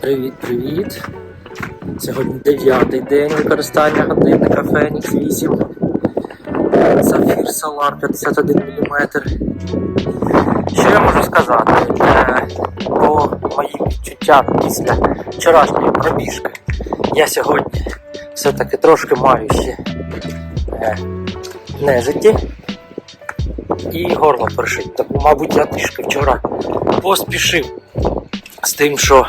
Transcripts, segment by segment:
Привіт-привіт! Сьогодні дев'ятий день використання годинника Phoenix 8. Safir Solar 51 мм. Що я можу сказати? Е, По моїм відчуттям після вчорашньої пробіжки я сьогодні все-таки трошки маю ще е, нежиті і горло першить. Тому, мабуть, я трішки вчора поспішив з тим, що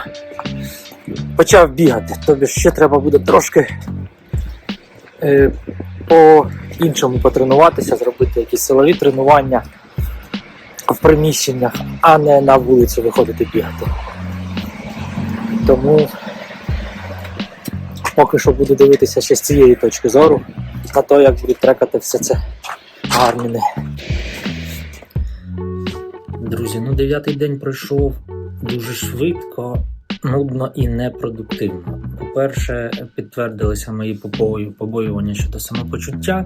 почав бігати. Тобі ще треба буде трошки е, по-іншому потренуватися, зробити якісь силові тренування в приміщеннях, а не на вулицю виходити бігати. Тому поки що буду дивитися ще з цієї точки зору, на те, як будуть трекати все це гарміни. Друзі, ну дев'ятий день пройшов дуже швидко, нудно і непродуктивно. По-перше, підтвердилися мої побою- побоювання щодо самопочуття.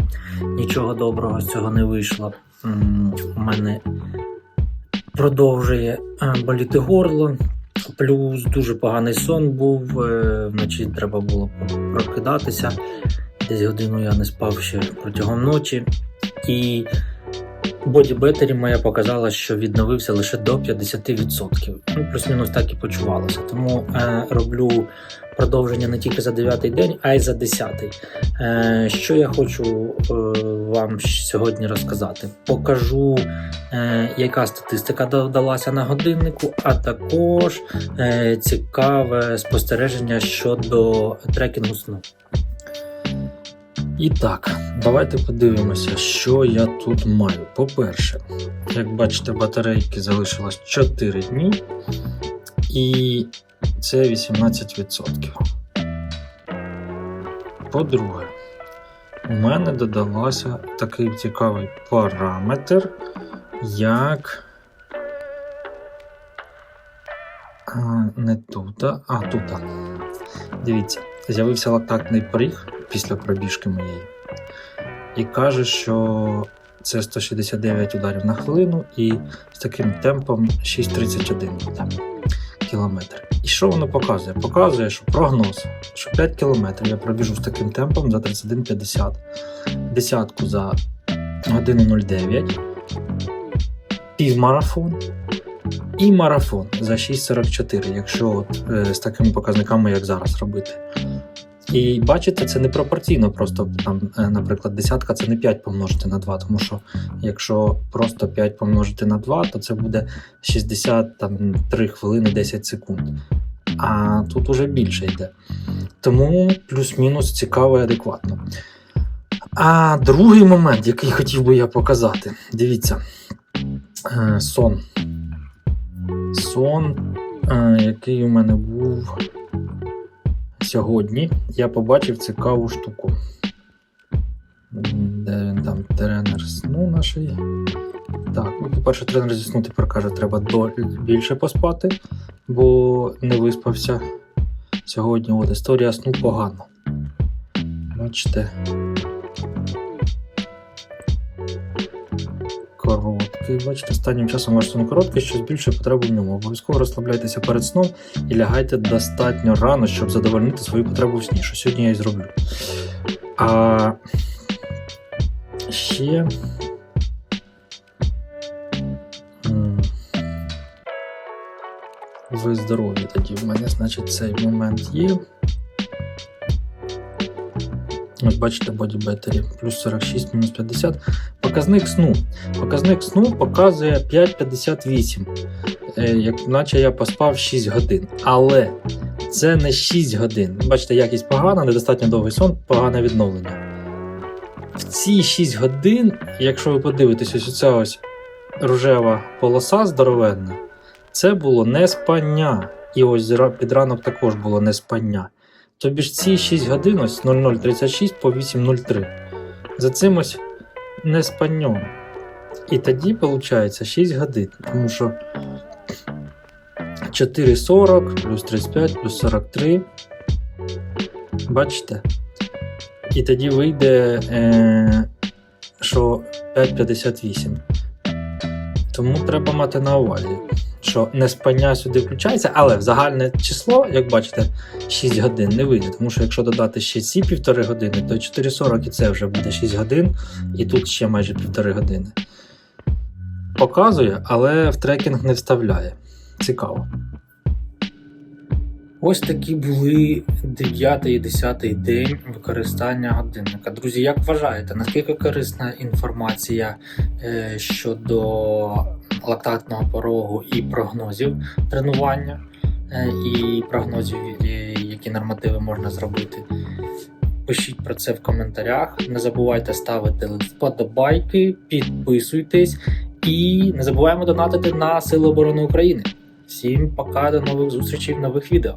Нічого доброго з цього не вийшло. У мене продовжує е, боліти горло. Плюс дуже поганий сон був. е, Вночі треба було прокидатися. Десь годину я не спав ще протягом ночі. І Боді Бетері моя показала, що відновився лише до 50%. Ну, плюс-мінус так і почувалося. Тому е, роблю продовження не тільки за 9 день, а й за 10. Е, що я хочу е, вам сьогодні розказати? Покажу, е, яка статистика додалася на годиннику, а також е, цікаве спостереження щодо трекінгу сну. І так, давайте подивимося, що я тут маю. По-перше, як бачите, батарейки залишилось 4 дні, і це 18%. По-друге, у мене додалося такий цікавий параметр, як. Не тут, а тут. Дивіться, з'явився лактатний приг після пробіжки моєї. І каже, що це 169 ударів на хвилину і з таким темпом 6,31 буде кілометр. І що воно показує? Показує, що прогноз, що 5 кілометрів я пробіжу з таким темпом за 31,50, десятку за годину 09, півмарафон і марафон за 6,44, якщо от, е, з такими показниками, як зараз робити. І бачите, це не пропорційно, просто там, е, наприклад, десятка це не 5 помножити на 2, тому що якщо просто 5 помножити на 2, то це буде 63 хвилини 10 секунд. А тут уже більше йде. Тому плюс-мінус цікаво і адекватно. А другий момент, який хотів би я показати, дивіться, Е, сон. Сон, е, який у мене був сьогодні, я побачив цікаву штуку. Де він там тренер сну наший. Так, ну, по-перше, тренер зі сну тепер каже, треба більше поспати, бо не виспався сьогодні. От історія сну погана. Бачите. Короткий, бачите, останнім часом ваш сон короткий, що збільшує потребу в ньому. Обов'язково розслабляйтеся перед сном і лягайте достатньо рано, щоб задовольнити свою потребу в сні, що сьогодні я і зроблю. А ще. Ви здорові тоді. В мене, значить, цей момент є. Ось бачите, Body плюс 46, мінус 50. Показник сну. Показник сну показує 5,58. Е, Як наче я поспав 6 годин. Але це не 6 годин. Бачите, якість погана, недостатньо довгий сон, погане відновлення. В ці 6 годин, якщо ви подивитесь, ось ця ось рожева полоса здоровенна, це було не спання. І ось під ранок також було не спання. Тобі ж ці 6 годин, ось 0036 по 803. За цим ось не спанням. І тоді виходить 6 годин, тому що 4,40 плюс 35 плюс 43. Бачите? І тоді вийде, е, що 5,58. Тому треба мати на увазі, що що неспання сюди включається, але в загальне число, як бачите, 6 годин не вийде. Тому що якщо додати ще ці півтори години, то 4,40 і це вже буде 6 годин, і тут ще майже півтори години. Показує, але в трекінг не вставляє. Цікаво. Ось такі були 9 і 10 день використання годинника. Друзі, як вважаєте, наскільки корисна інформація е, щодо лактатного порогу і прогнозів тренування, е, і прогнозів, е, які нормативи можна зробити? Пишіть про це в коментарях. Не забувайте ставити вподобайки, підписуйтесь і не забуваємо донатити на Сили оборони України. Всім пока, до нових зустрічей в нових відео.